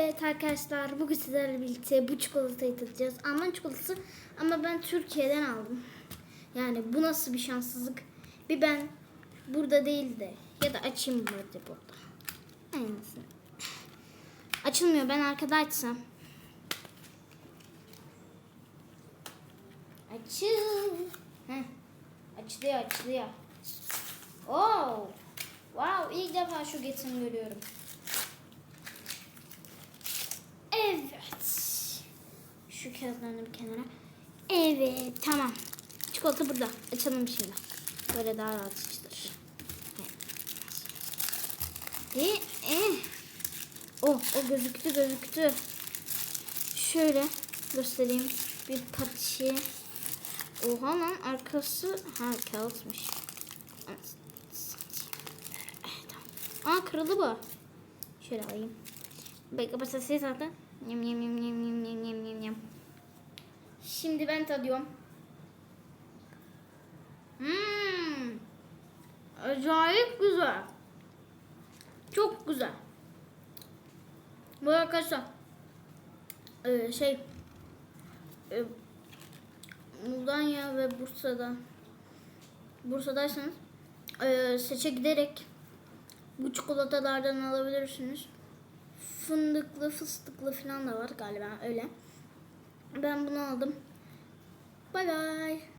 Evet arkadaşlar bugün sizlerle birlikte bu çikolatayı tadacağız. Alman çikolatası ama ben Türkiye'den aldım. Yani bu nasıl bir şanssızlık. Bir ben burada değil de ya da açayım burada burada. Aynısını. Açılmıyor ben arkada açsam. Açıl. Heh. Açılıyor açılıyor. Oh. Wow ilk defa şu getini görüyorum. Evet. Şu kağıtlarını bir kenara. Evet tamam. Çikolata burada. Açalım şimdi. Böyle daha rahat açılır. E, e. Oh o gözüktü gözüktü. Şöyle göstereyim. Bir parça. Oha lan arkası ha kağıtmış. Aa kırıldı bu. Şöyle alayım. Bekle patates zaten. Yem yem yem yem yem yem yem yem yem. Şimdi ben tadıyorum. Hmm. Acayip güzel. Çok güzel. Bu arkadaşlar ee, şey e, Mudanya ve Bursa'da Bursa'daysanız e, seçe giderek bu çikolatalardan alabilirsiniz. Fındıklı, fıstıklı falan da var galiba öyle. Ben bunu aldım. Bay bay.